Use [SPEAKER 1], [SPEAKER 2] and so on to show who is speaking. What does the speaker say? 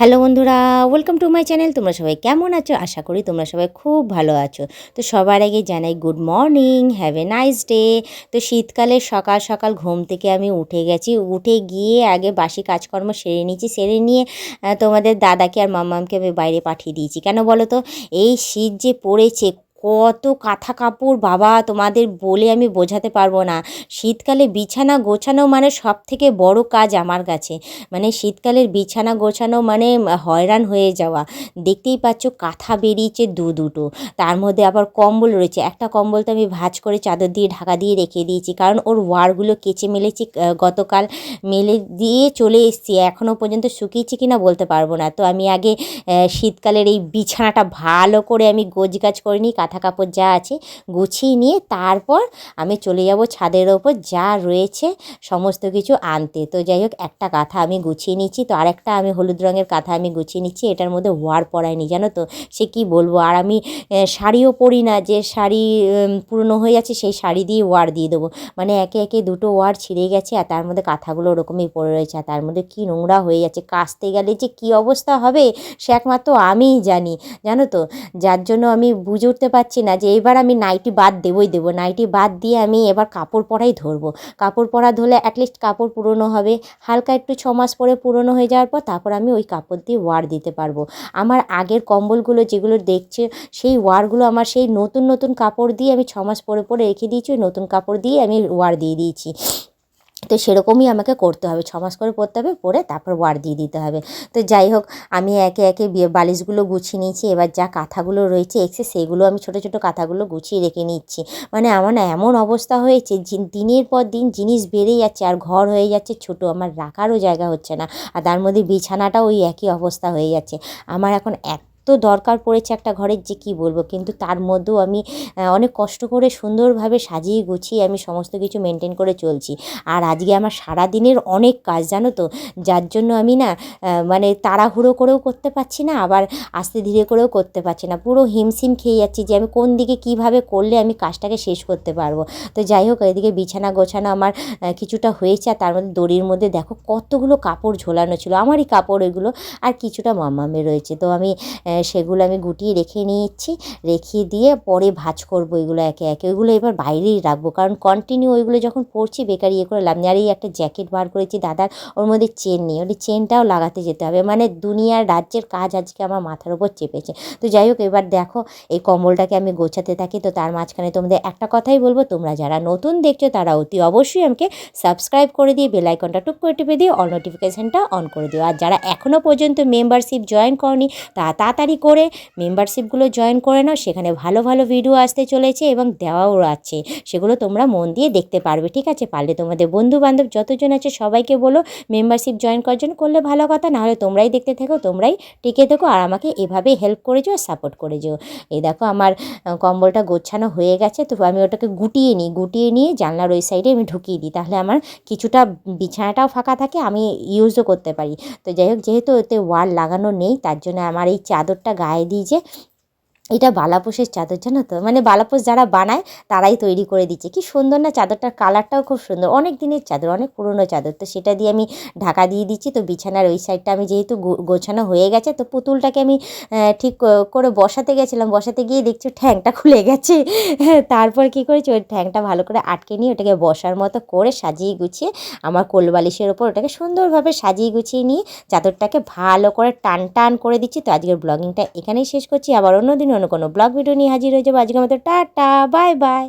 [SPEAKER 1] Hello বন্ধুরা welcome to my channel তোমরা সবাই কেমন আছো? আশা করি তোমরা সবাই খুব ভালো আছো। তো সবার আগে জানাই good morning have a nice day তো শীতকালে সকাল সকাল ঘুম থেকে আমি উঠে গেছি। উঠে গিয়ে আগে বাসি কাজকর্ম সেরে নিয়েছি, সেরে নিয়ে তোমাদের দাদাকে আর মাম্মামকে আমি বাইরে পাঠিয়ে দিয়েছি। কেন বলো তো? এই শীত যে পড়েছে কত কাঁথা কাপড় বাবা, তোমাদের বলে আমি বোঝাতে পারব না। শীতকালে বিছানা গোছানো মানে সব থেকে বড় কাজ আমার কাছে। মানে শীতকালের বিছানা গোছানো মানে হয়রান হয়ে যাওয়া। দেখতেই পাচ্ছ কাঁথা বেরিয়েছে দু দুটো। তার মধ্যে আবার কম্বল রয়েছে। একটা কম্বল তো আমি ভাঁজ করে চাদর দিয়ে ঢাকা দিয়ে রেখে দিয়েছি। কারণ ওর ওয়ারগুলো কেচে মেলেছি গতকাল মেলে দিয়ে চলে এসেছি। এখনও পর্যন্ত শুকিয়েছি কি না বলতে পারব না। তো আমি আগে শীতকালের এই বিছানাটা ভালো করে আমি গোছগাছ করে নিই কাঁথা কাপড় যা আছে গুছিয়ে নিয়ে তারপর আমি চলে যাব ছাদের ওপর, যা রয়েছে সমস্ত কিছু আনতে। তো যাই হোক, একটা কাঁথা আমি গুছিয়ে নিচ্ছি। তো আরেকটা আমি হলুদ রঙের কাঁথা আমি গুছিয়ে নিচ্ছি। এটার মধ্যে ওয়ার পরায়নি, জানো তো? সে কি বলব? আর আমি শাড়িও পরি না। যে শাড়ি পুরনো হয়ে যাচ্ছে, সেই শাড়ি দিয়ে ওয়ার দিয়ে দেবো। মানে একে একে দুটো ওয়ার ছিঁড়ে গেছে আর তার মধ্যে কাঁথাগুলো ওরকমই পড়ে রয়েছে। আর তার মধ্যে কী নোংরা হয়ে যাচ্ছে কাচতে গেলে যে কি অবস্থা হবে, সে একমাত্র আমিই জানি, জানো তো? যার জন্য আমি বুঝে উঠতে পারছি না যে এবার আমি নাইটি বাদ দেবই দেবো। নাইটি বাদ দিয়ে আমি এবার কাপড় পরাই ধরবো। কাপড় পরা ধরলে অ্যাটলিস্ট কাপড় পুরনো হবে। হালকা একটু ছ মাস পরে পুরনো হয়ে যাওয়ার পর তারপর আমি ওই কাপড় দিয়ে ওয়ার দিতে পারব। আমার আগের কম্বলগুলো যেগুলো দেখছে, সেই ওয়ারগুলো আমার সেই নতুন নতুন কাপড় দিয়ে আমি ছ মাস পরে পরে রেখে দিয়েছি। ওই নতুন কাপড় দিয়ে আমি ওয়ার দিয়ে দিয়েছি। তো সেরকমই আমাকে করতে হবে। ছ মাস করে পরতে হবে পরে তারপর ওয়ার দিয়ে দিতে হবে। তো যাই হোক, আমি একে একে বালিশগুলো গুছিয়ে নিয়েছি। এবার যা কাঁথাগুলো রয়েছে, এক্সে সেগুলো আমি ছোটো ছোটো কাঁথাগুলো গুছিয়ে রেখে নিচ্ছি। মানে আমার না এমন অবস্থা হয়েছে দিনের পর দিন জিনিস বেড়ে যাচ্ছে আর ঘর হয়ে যাচ্ছে, ছোট আমার রাখারও জায়গা হচ্ছে না। আর তার মধ্যে বিছানাটাও ওই একই অবস্থা হয়ে যাচ্ছে। আমার এখন এত দরকার পড়েছে একটা ঘরের যে কী বলব? কিন্তু তার মধ্যেও আমি অনেক কষ্ট করে সুন্দরভাবে সাজিয়ে গুছিয়ে আমি সমস্ত কিছু মেনটেন করে চলছি। আর আজকে আমার সারা দিনের অনেক কাজ, জানো তো? যার জন্য আমি না মানে তাড়াহুড়ো করেও করতে পারছি না, আবার আস্তে ধীরে করেও করতে পারছি না। পুরো হিমশিম খেয়ে যাচ্ছি যে আমি কোন দিকে কীভাবে করলে আমি কাজটাকে শেষ করতে পারব। তো যাই হোক, এদিকে বিছানা গোছানো আমার কিছুটা হয়েছে, আর তার মধ্যে দড়ির মধ্যে দেখো কতগুলো কাপড় ঝোলানো ছিল। আমারই কাপড় ওইগুলো, আর কিছুটা মামামে রয়েছে। তো আমি সেগুলো আমি গুটিয়ে রেখে নিয়েছি। রেখে দিয়ে পরে ভাজ করব এগুলো একে একে। ওইগুলো এবার বাইরেই রাখব। কারণ কন্টিনিউ ওইগুলো যখন পরছি, বেকার ইয়ে করে লাভ নেই। আর এই একটা জ্যাকেট বার করেছি দাদার, ওর মধ্যে চেন নেই। ওই চেনটাও লাগাতে যেতে হবে। মানে দুনিয়ার রাজ্যের কাজ আজকে আমার মাথার উপর চেপেছে। তো যাই হোক, এবার দেখো, এই কম্বলটাকে আমি গোছাতে থাকি। তো তার মাঝখানে তোমাদের একটা কথাই বলব, তোমরা যারা নতুন দেখছ, তারা অতি অবশ্যই আমাকে সাবস্ক্রাইব করে দিয়ে বেল আইকনটা টুক করে টিপে দিয়ে অল নোটিফিকেশানটা অন করে দিও। আর যারা এখনও পর্যন্ত মেম্বারশিপ জয়েন করনি, তা তাড়াতাড়ি করে মেম্বারশিপগুলো জয়েন করে নাও। সেখানে ভালো ভালো ভিডিও আসতে চলেছে এবং দেওয়াও আছে। সেগুলো তোমরা মন দিয়ে দেখতে পারবে, ঠিক আছে? পারলে তোমাদের বন্ধু বান্ধব যতজন আছে সবাইকে বলো মেম্বারশিপ জয়েন করার জন্য। করলে ভালো কথা নাহলে তোমরাই দেখতে থেকো, তোমরাই টিকে থেকো আর আমাকে এভাবে হেল্প করে যেও সাপোর্ট করে যেও। এই দেখো আমার কম্বলটা গোছানো হয়ে গেছে, তো আমি ওটাকে গুটিয়ে নিই, গুটিয়ে নিয়ে জানলার ওই সাইডে আমি ঢুকিয়ে দিই। তাহলে আমার কিছুটা বিছানাটাও ফাঁকা থাকে, আমি ইউজও করতে পারি। তো যাই হোক, যেহেতু ওতে ওয়াল লাগানো নেই, তার জন্য আমার এই চাদরটা গায়ে দিয়ে যে এটা বালাপোষের চাদর, জানো তো? মানে বালাপোষ যারা বানায়, তারাই তৈরি করে দিচ্ছে। কি সুন্দর না? চাদরটার কালারটাও খুব সুন্দর। অনেক দিনের চাদর, অনেক পুরনো চাদর। তো সেটা দিয়ে আমি ঢাকা দিয়ে দিচ্ছি। তো বিছানার ওই সাইডটা আমি যেহেতু গোছানো হয়ে গেছে, তো পুতুলটাকে আমি ঠিক করে বসাতে গেছিলাম। বসাতে গিয়ে দেখছি ঠ্যাংটা খুলে গেছে। তারপর কী করেছি? ওই ঠ্যাংটা ভালো করে আটকে নিয়ে ওটাকে বসার মতো করে সাজিয়ে গুছিয়ে আমার কোলবালিশের ওপর ওটাকে সুন্দরভাবে সাজিয়ে গুছিয়ে নিয়ে চাদরটাকে ভালো করে টান টান করে দিচ্ছি। তো আজকের ব্লগিংটা এখানেই শেষ করছি। আবার অন্য দিন কোনো ব্লগ ভিডিও নিয়ে হাজির হয়ে যাব। আজকের মতো টাটা বাই বাই।